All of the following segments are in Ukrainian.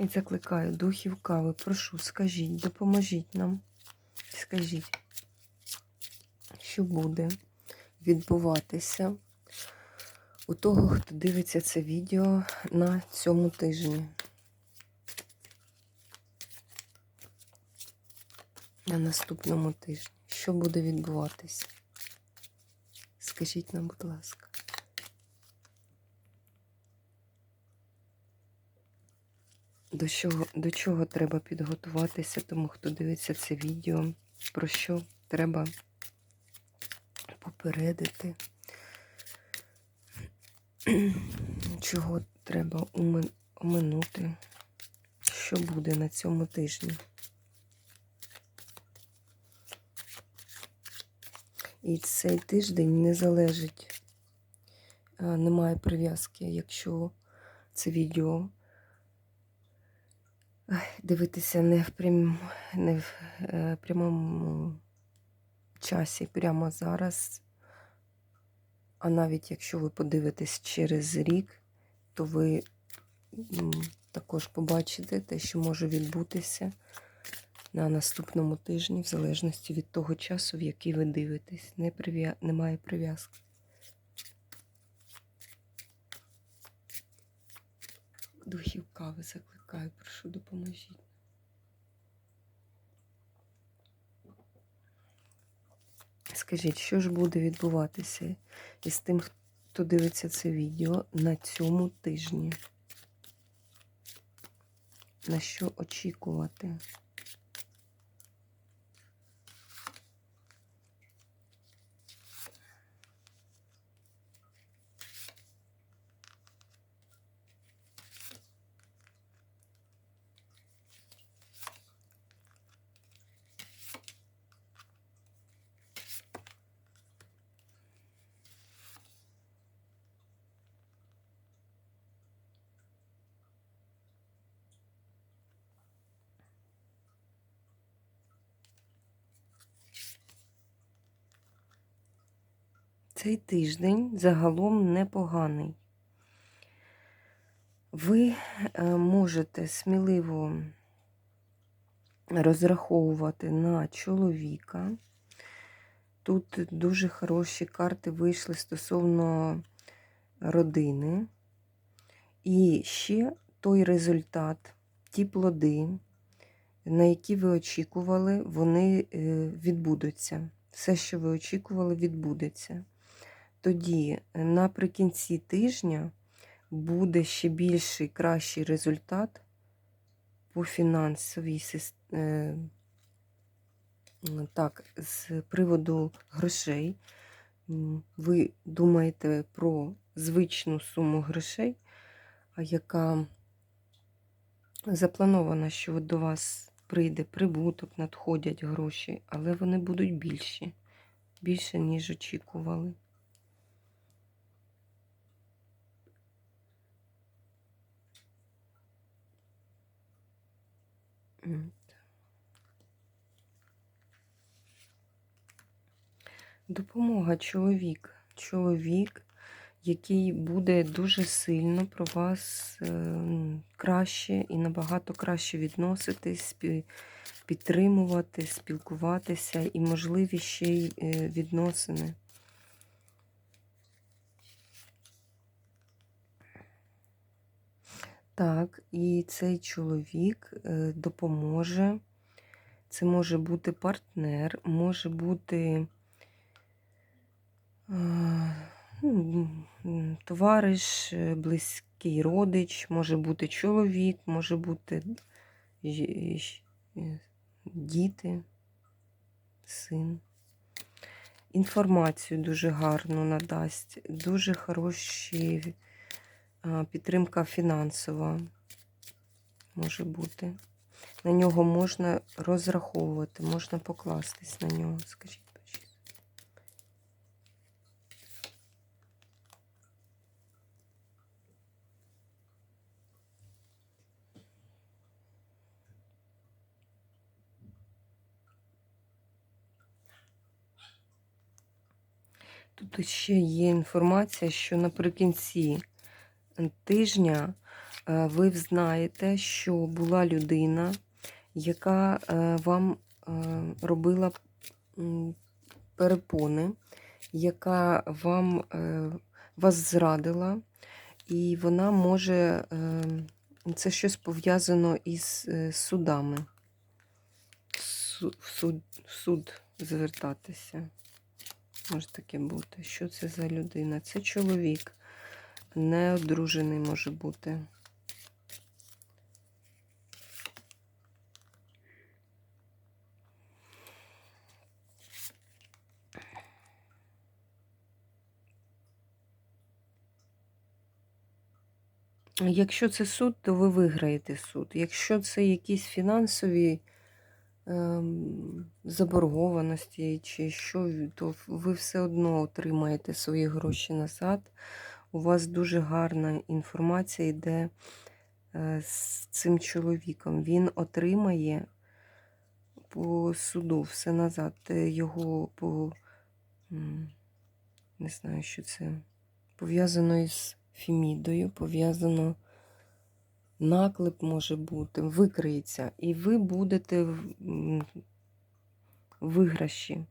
І закликаю духів кави. Прошу, скажіть, допоможіть нам. Скажіть, що буде відбуватися у того, хто дивиться це відео на цьому тижні. На наступному тижні. Що буде відбуватися? Скажіть нам, будь ласка. До чого, до чого треба підготуватися, тому хто дивиться це відео, про що треба попередити, чого треба оминути, що буде на цьому тижні. І цей тиждень не залежить, немає прив'язки, якщо це відео дивитися не в прям, не в е, прямому часі, прямо зараз. А навіть якщо ви подивитесь через рік, то ви також побачите те, що може відбутися на наступному тижні, в залежності від того часу, в який ви дивитесь. Не прив'я... Немає прив'язки. Духів кави закликаю, прошу допоможіть. Скажіть, що ж буде відбуватися із тим, хто дивиться це відео на цьому тижні? На що очікувати? Цей тиждень загалом непоганий. Ви е, можете сміливо розраховувати на чоловіка. Тут дуже хороші карти вийшли стосовно родини. І ще той результат, ті плоди, на які ви очікували, вони е, відбудуться. Все, що ви очікували, відбудеться. Тоді е, наприкінці тижня буде ще більший кращий результат по фінансовій системі. Так, з приводу грошей. Ви думаєте про звичну суму грошей, яка запланована, що до вас прийде прибуток, надходять гроші, але вони будуть більші, більше, ніж очікували. Допомога чоловік. Чоловік, який буде дуже сильно про вас е, краще і набагато краще відноситись, підтримувати, спілкуватися і, можливі ще й е, відносини. Так, і цей чоловік е, допоможе. Це може бути партнер, може бути ну, товариш, е, близький родич, може бути чоловік, може бути е, діти, син. Інформацію дуже гарну надасть, дуже хороші підтримка фінансова може бути. на нього можна розраховувати, можна покластись на нього, скажіть. Тут ще є інформація, що наприкінці тижня е, ви взнаєте, що була людина, яка е, вам е, робила перепони, яка вам вас зрадила, і вона може, це щось пов'язано із судами. В суд, в суд звертатися. Може таке бути. Що це за людина? Це чоловік. Неодружений може бути. Якщо це суд, то ви виграєте суд. Якщо це якісь фінансові ем, заборгованості чи що, то ви все одно отримаєте свої гроші назад. У вас дуже гарна інформація йде е, з цим чоловіком. Він отримає по суду все назад. Е, Його по не знаю, що це пов'язано із Фемідою, пов'язано наклеп може бути, викриється, і ви будете в виграші.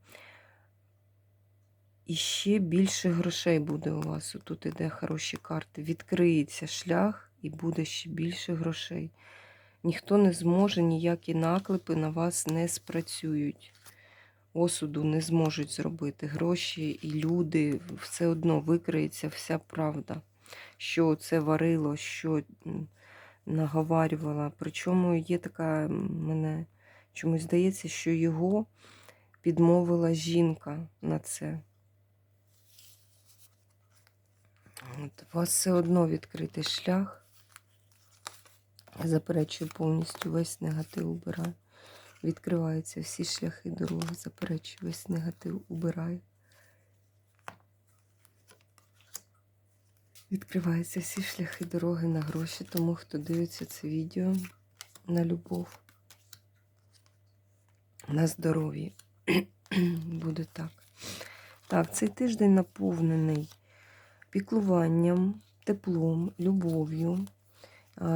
І ще більше грошей буде у вас. Тут іде хороші карти. Відкриється шлях і буде ще більше грошей. Ніхто не зможе, ніякі наклепи на вас не спрацюють. Осуду не зможуть зробити. Гроші і люди, все одно викриється вся правда. Що це варило, що наговарювала. Причому є така, мене чомусь здається, що його підмовила жінка на це. От, у вас все одно відкритий шлях. Заперечую повністю весь негатив убираю. Відкриваються всі шляхи дороги, заперечую весь негатив убираю. Відкриваються всі шляхи дороги на гроші, тому хто дивиться це відео на любов, на здоров'я. Буде так. Так, цей тиждень наповнений піклуванням, теплом, любов'ю,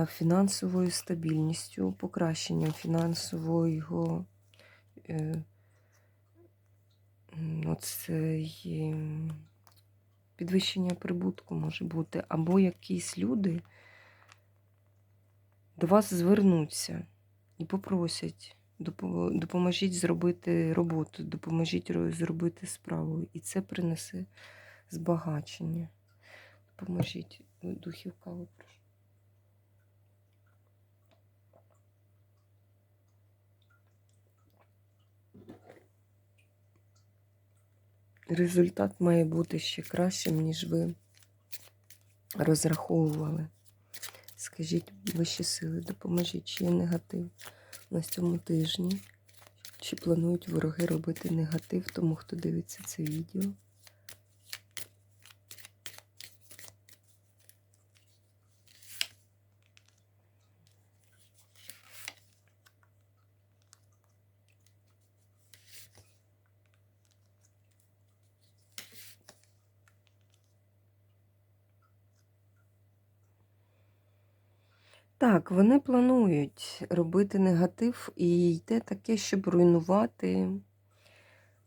фінансовою стабільністю, покращенням фінансового е, оцей, підвищення прибутку може бути, або якісь люди до вас звернуться і попросять, допоможіть зробити роботу, допоможіть зробити справу. І це принесе збагачення. Допоможіть. Духів каву, прошу. Результат має бути ще кращим, ніж ви розраховували. Скажіть вищі сили, допоможіть, чи є негатив на цьому тижні? Чи планують вороги робити негатив тому, хто дивиться це відео? Так, вони планують робити негатив, і йде таке, щоб руйнувати.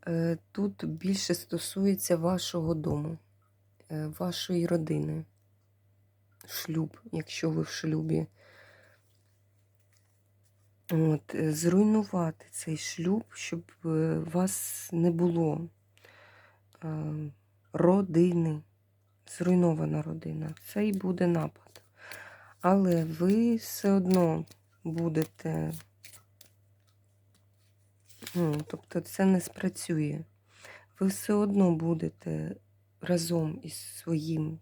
Е, Тут більше стосується вашого дому, е, вашої родини. Шлюб, якщо ви в шлюбі. От, е, зруйнувати цей шлюб, щоб вас не було родини, зруйнована родина. Це і буде напад але ви все одно будете, ну, тобто це не спрацює. Ви все одно будете разом із своїм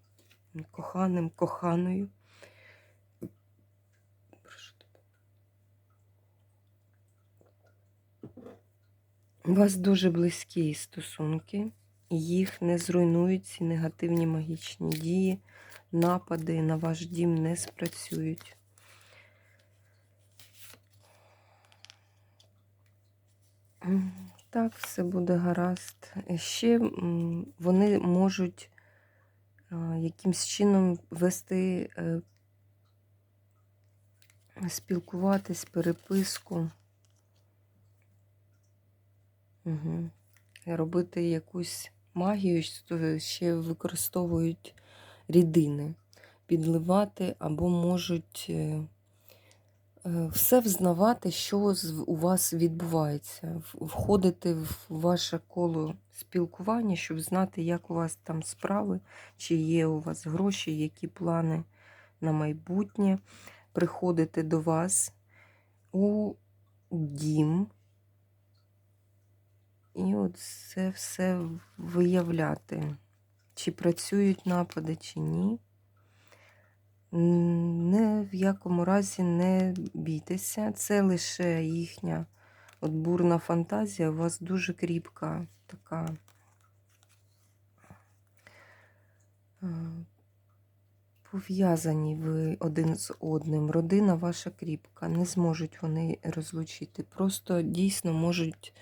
коханим, коханою. Прошу тебе. У вас дуже близькі стосунки, їх не зруйнують ці негативні магічні дії напади на ваш дім не спрацюють. Так, все буде гаразд. Ще вони можуть якимсь чином вести, е, спілкуватись, переписку. Угу. Робити якусь магію, ще використовують рідини, підливати або можуть е, е, все взнавати, що у вас відбувається, входити в ваше коло спілкування, щоб знати, як у вас там справи, чи є у вас гроші, які плани на майбутнє, приходити до вас у дім. І от це все виявляти, чи працюють напади, чи ні. Не в якому разі не бійтеся. Це лише їхня от бурна фантазія. У вас дуже кріпка така. е, Пов'язані ви один з одним. Родина ваша кріпка. Не зможуть вони розлучити. Просто дійсно можуть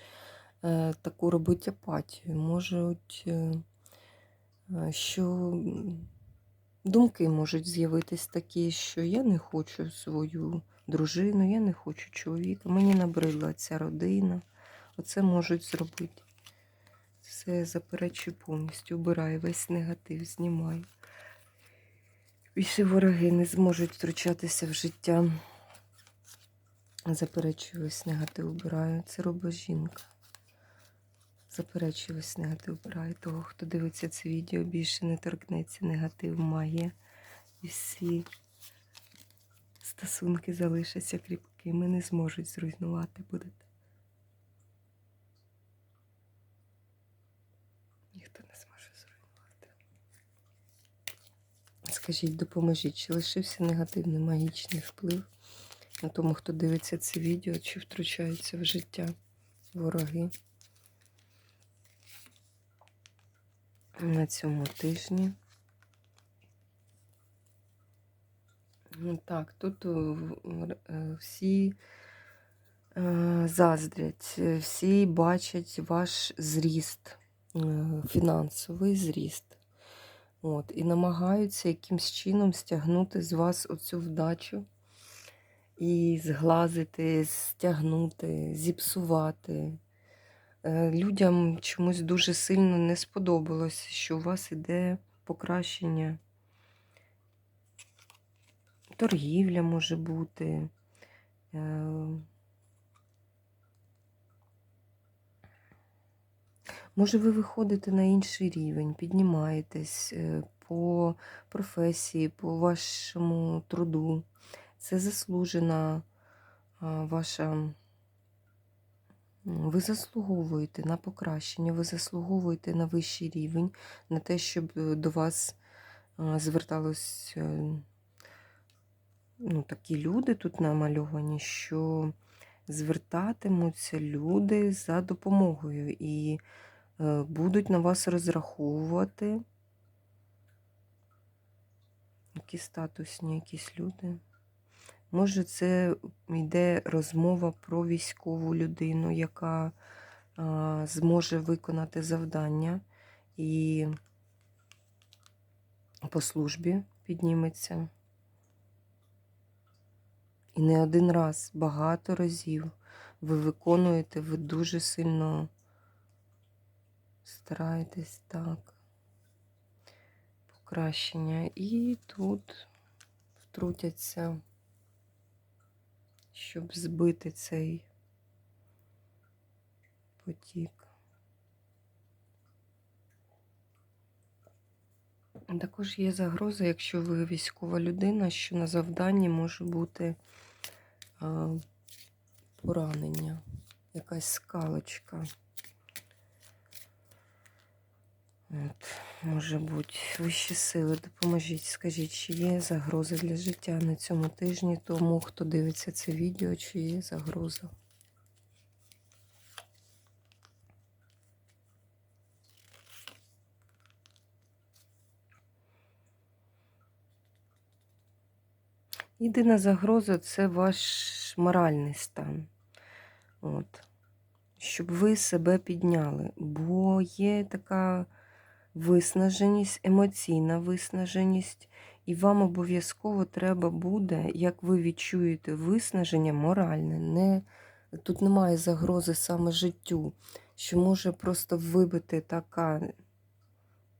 е, таку робити апатію. Можуть, е, що думки можуть з'явитись такі, що я не хочу свою дружину, я не хочу чоловіка, мені набридла ця родина. Оце можуть зробити. Все заперечую повністю, убираю весь негатив, знімаю. Більше вороги не зможуть втручатися в життя. Заперечую весь негатив, убираю. Це робить жінка. Заперечую весь негатив, убираю. Того, хто дивиться це відео, більше не торкнеться негатив, магія. І всі стосунки залишаться кріпкими, не зможуть зруйнувати будете. Ніхто не зможе зруйнувати. Скажіть, допоможіть, чи лишився негативний магічний вплив на тому, хто дивиться це відео, чи втручаються в життя вороги на цьому тижні. Ну, Так, тут е, е, всі е, заздрять, всі бачать ваш зріст, фінансовий зріст. От, і намагаються якимсь чином стягнути з вас оцю вдачу і зглазити, стягнути, зіпсувати. Е, Людям чомусь дуже сильно не сподобалось, що у вас іде покращення. Торгівля може бути. е, Може, ви виходите на інший рівень, піднімаєтесь е, по професії, по вашому труду. Це заслужена ваша. Ви заслуговуєте на покращення, ви заслуговуєте на вищий рівень, на те, щоб е, до вас а, зверталось е, ну, такі люди тут намальовані, що звертатимуться люди за допомогою і е, будуть на вас розраховувати. Які статусні якісь люди. Може, це йде розмова про військову людину, яка а, зможе виконати завдання і по службі підніметься. І не один раз, багато разів ви виконуєте, ви дуже сильно стараєтесь так. Покращення. І тут втрутяться, щоб збити цей потік. Також є загроза, якщо ви військова людина, що на завданні може бути поранення, якась скалочка. От, Може бути, вищі сили, допоможіть, скажіть, чи є загроза для життя на цьому тижні, тому хто дивиться це відео, чи є загроза. Єдина загроза це ваш моральний стан. От. Щоб ви себе підняли. Бо є така виснаженість, емоційна виснаженість, і вам обов'язково треба буде, як ви відчуєте виснаження моральне. Не, Тут немає загрози саме життю, що може просто вибити така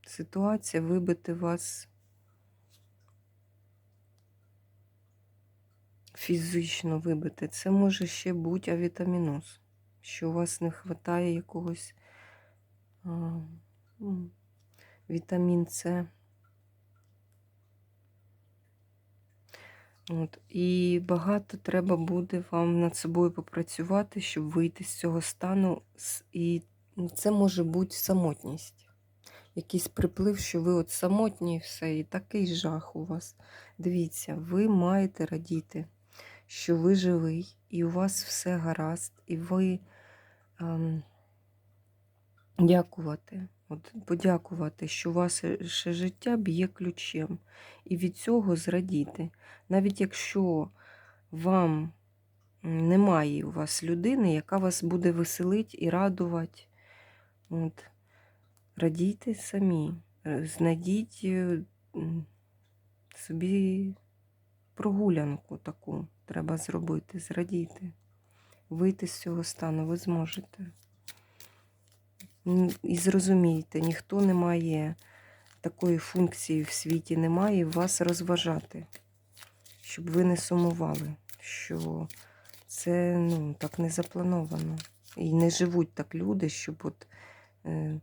ситуація, вибити вас фізично вибити. Це може ще бути авітаміноз, що у вас не вистачає якогось м, вітамін С. От. І багато треба буде вам над собою попрацювати, щоб вийти з цього стану. І це може бути самотність. Якийсь приплив, що ви от самотні і все, і такий жах у вас. Дивіться, ви маєте радіти, що ви живий, і у вас все гаразд, і ви ем, дякувати. От, подякувати, що вас життя б'є ключем. І від цього зрадіти. Навіть якщо вам немає у вас людини, яка вас буде веселити і радувати, от, радійте самі, Е, знайдіть е, собі прогулянку таку треба зробити, зрадійте. Вийти з цього стану ви зможете. І зрозумійте, ніхто не має такої функції в світі, немає вас розважати, щоб ви не сумували, що це ну, так не заплановано. І не живуть так люди, щоб от, е,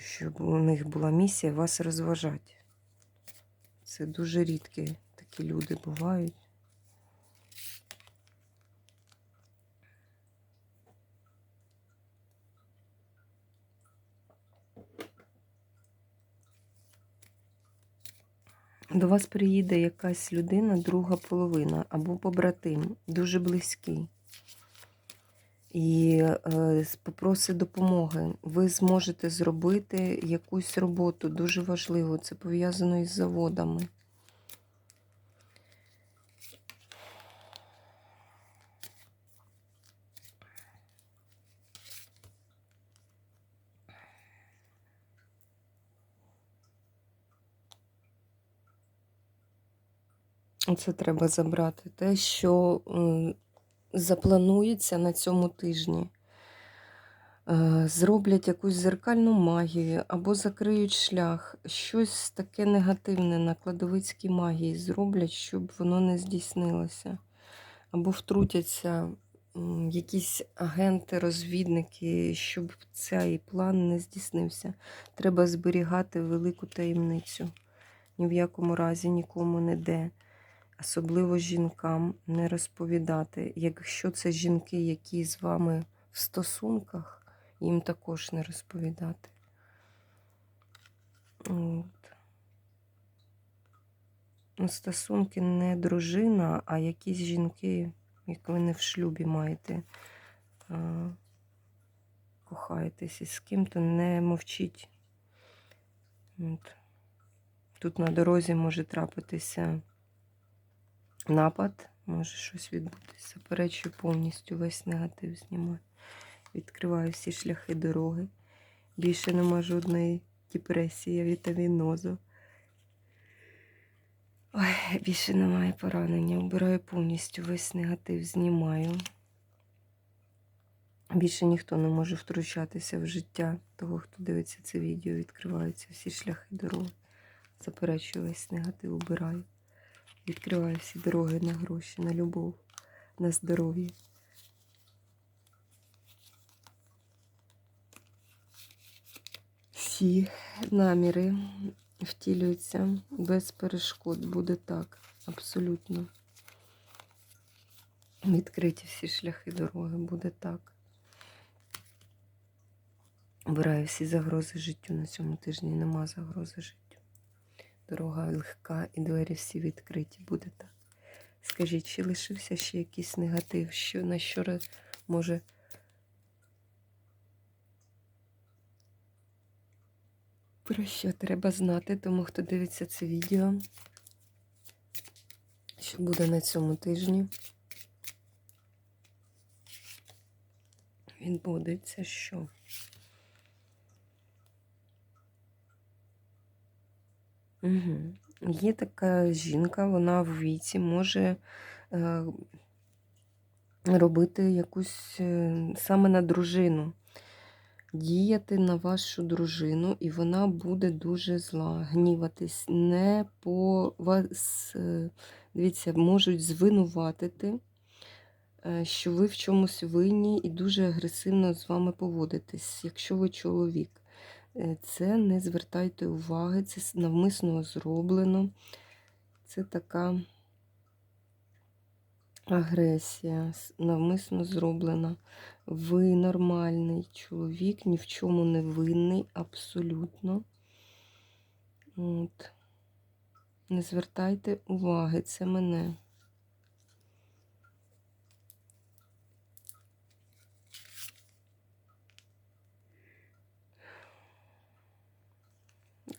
щоб у них була місія вас розважати. Це дуже рідкі такі люди бувають. До вас приїде якась людина, друга половина або побратим, дуже близький. І е, попросить допомоги. Ви зможете зробити якусь роботу, дуже важливо. Це пов'язано із заводами. Це треба забрати. Те, що запланується на цьому тижні. Е, Зроблять якусь зеркальну магію або закриють шлях, щось таке негативне на кладовицькій магії зроблять, щоб воно не здійснилося. Або втрутяться якісь агенти, розвідники, щоб цей план не здійснився. Треба зберігати велику таємницю. Ні в якому разі нікому не де. Особливо жінкам не розповідати. Якщо це жінки, які з вами в стосунках, їм також не розповідати. От. Ну, Стосунки не дружина, а якісь жінки, як ви не в шлюбі маєте, а, кохаєтесь із ким-то, не мовчіть. От. Тут на дорозі може трапитися напад, може щось відбутися. Заперечую повністю весь негатив знімаю. Відкриваю всі шляхи дороги. Більше нема жодної депресії, вітамінозу. Ой, більше немає поранення. Убираю повністю весь негатив, знімаю. Більше ніхто не може втручатися в життя того, хто дивиться це відео. Відкриваються всі шляхи дороги. Заперечую весь негатив, убираю. Відкриваю всі дороги на гроші, на любов, на здоров'я. Всі наміри втілюються без перешкод. Буде так, абсолютно. Відкриті всі шляхи дороги, буде так. Обираю всі загрози життю на цьому тижні. Нема загрози життю. Дорога легка і двері всі відкриті. Буде так. Скажіть, чи лишився ще якийсь негатив, що на що може про що треба знати, тому хто дивиться це відео. Що буде на цьому тижні? Відбудеться що? Угу. Є така жінка, вона в віці може е, робити якусь е, саме на дружину, діяти на вашу дружину, і вона буде дуже зла, гніватись. Не по вас, е, дивіться, можуть звинуватити, е, що ви в чомусь винні і дуже агресивно з вами поводитесь, якщо ви чоловік. Е, Це не звертайте уваги, це навмисно зроблено. Це така агресія, навмисно зроблена. Ви нормальний чоловік, ні в чому не винний, абсолютно. От. Не звертайте уваги, це мене.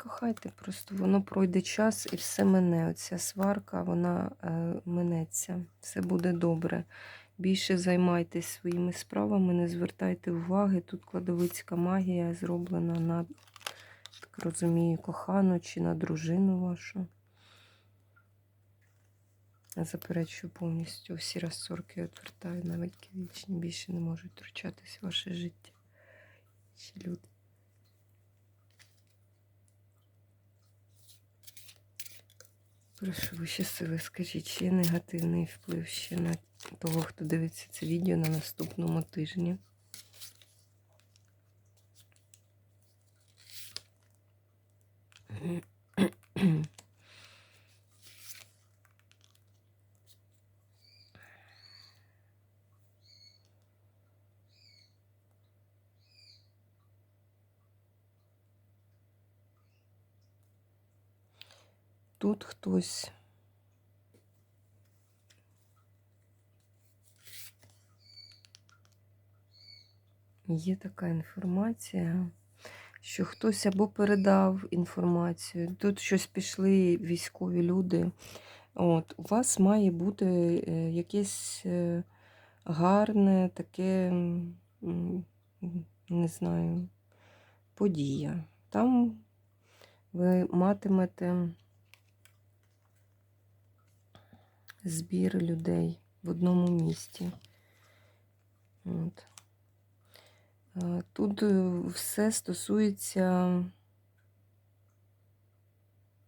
Кохайте просто, воно пройде час і все мине. Оця сварка, вона е, минеться. Все буде добре. Більше займайтесь своїми справами, не звертайте уваги. Тут кладовицька магія зроблена на, так розумію, кохану чи на дружину вашу. Заперечую повністю всі розсорки відвертаю, навіть вічні більше не можуть втручатись в ваше життя. Чи люди. Прошу вище сили, скажіть, чи є негативний вплив ще на того, хто дивиться це відео на наступному тижні? Тут хтось є така інформація, що хтось або передав інформацію, тут щось пішли військові люди. От, у вас має бути е, якесь е, гарне таке, не знаю, подія. Там ви матимете збір людей в одному місті. От. Е, Тут е, все стосується,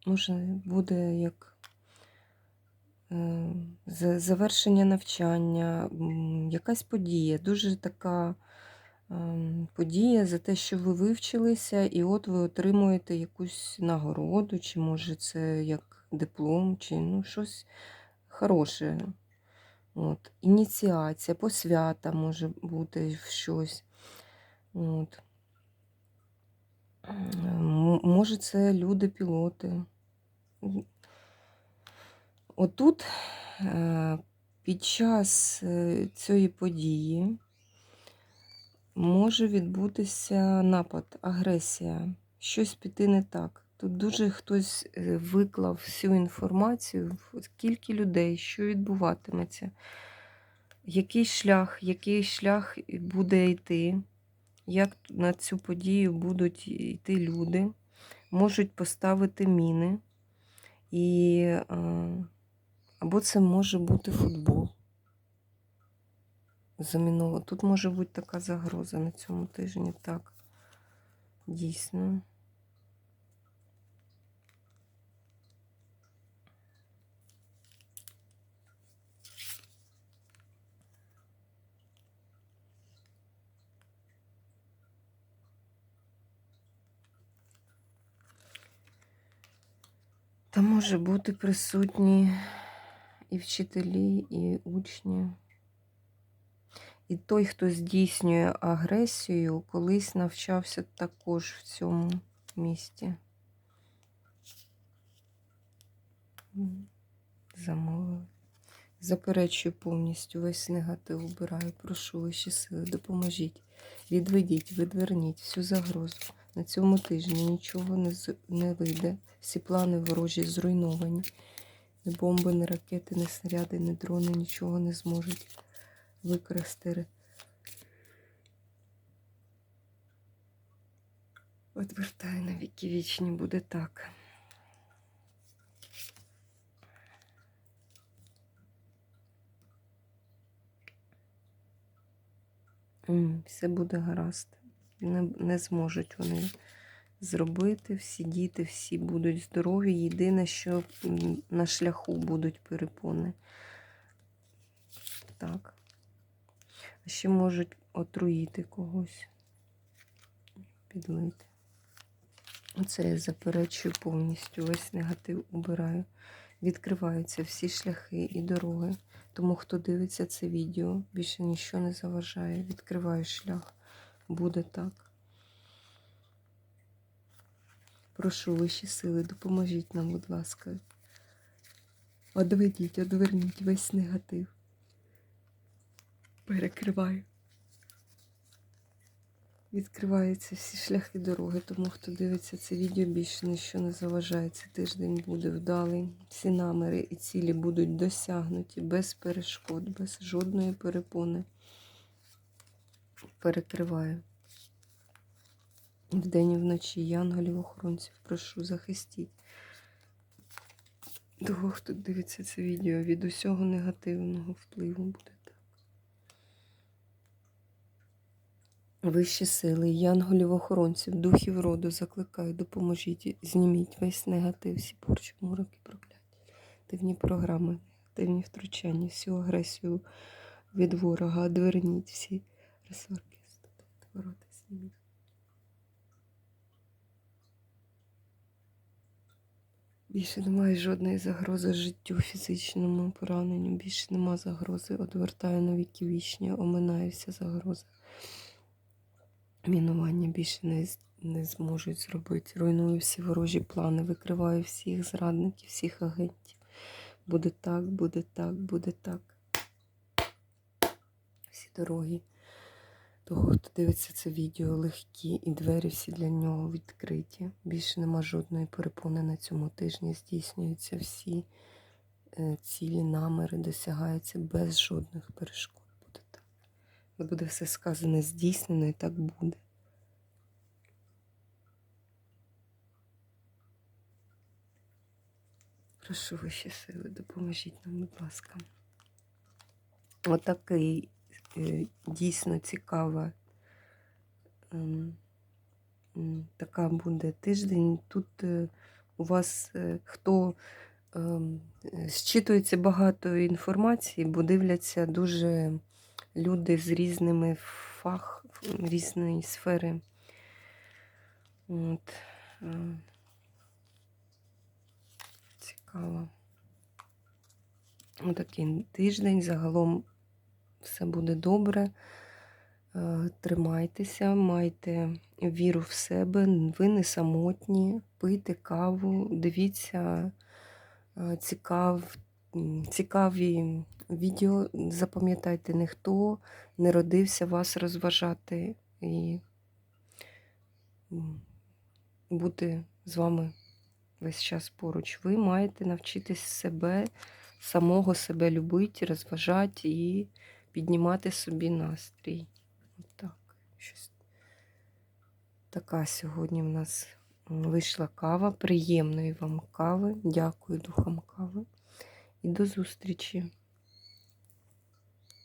може, буде як е, завершення навчання, якась подія, дуже така подія за те, що ви вивчилися, і от ви отримуєте якусь нагороду, чи може це як диплом, чи ну, щось хороше. От. Ініціація, посвята може бути в щось. От. Може, це люди-пілоти. Отут е, під час е, цієї події може відбутися напад, агресія, щось піти не так. Тут дуже хтось е, виклав всю інформацію, скільки людей, що відбуватиметься, який шлях, який шлях буде йти, як на цю подію будуть йти люди, можуть поставити міни, і, е, або це може бути футбол. Заміново. Тут може бути така загроза на цьому тижні, так. Дійсно. Та може бути присутні і вчителі, і учні. І той, хто здійснює агресію, колись навчався також в цьому місті. Замовили. Заперечую повністю весь негатив убираю. Прошу вищі сили, допоможіть. Відведіть, відверніть всю загрозу. На цьому тижні нічого не, не вийде. Всі плани ворожі зруйновані. Ні бомби, ні ракети, ні снаряди, ні дрони нічого не зможуть використати. Отвертаю на віки вічні, буде так. Все буде гаразд. Не, не зможуть вони зробити. Всі діти, всі будуть здорові. Єдине, що на шляху будуть перепони. Так. А ще можуть отруїти когось. Підлити. Оце я заперечую повністю. Весь негатив убираю. Відкриваються всі шляхи і дороги. Тому хто дивиться це відео, більше нічого не заважає. Відкриваю шлях. Буде так. Прошу вищі сили, допоможіть нам, будь ласка. Одведіть, одверніть весь негатив. Перекриваю. Відкриваються всі шляхи дороги, тому хто дивиться це відео, більше нічого не заважає. Цей тиждень буде вдалий. Всі наміри і цілі будуть досягнуті без перешкод, без жодної перепони. Перекриваю. Вдень і вночі. Янголів охоронців прошу захистіть. Того, хто дивиться це відео, від усього негативного впливу буде так. Вищі сили, янголів охоронців, духів роду закликаю, допоможіть, зніміть весь негатив, всі порчі, мороки, прокляття, дивні програми, негативні втручання, всю агресію від ворога, одверніть всі розсорки, ворота, зніміть. Більше немає жодної загрози життю, фізичному пораненню. Більше нема загрози. Одвертаю на віки вічні, оминаю вся загроза. Мінування більше не, не зможуть зробити. Руйную всі ворожі плани, викриваю всіх зрадників, всіх агентів. Буде так, буде так, буде так. Всі дороги. Того, хто дивиться це відео, легкі і двері всі для нього відкриті. Більше нема жодної перепони на цьому тижні. Здійснюються всі е, цілі наміри, досягаються без жодних перешкод. Буде так. Буде все сказане здійснено і так буде. Прошу вищі сили, допоможіть нам, будь ласка. Отакий дійсно цікава. ем, Така буде тиждень. Тут е, у вас е, хто ем, е, зчитується багато інформації, бо дивляться дуже люди з різними фах, різної сфери. От. е, Цікаво. Отакий тиждень. Загалом все буде добре. Е, Тримайтеся, майте віру в себе, ви не самотні, пийте каву, дивіться е, цікав, цікаві відео. Запам'ятайте, ніхто не родився вас розважати і бути з вами весь час поруч. Ви маєте навчитись себе, самого себе любити, розважати і піднімати собі настрій. Отак. Щось. Така сьогодні в нас вийшла кава. Приємної вам кави. Дякую духам кави. І до зустрічі!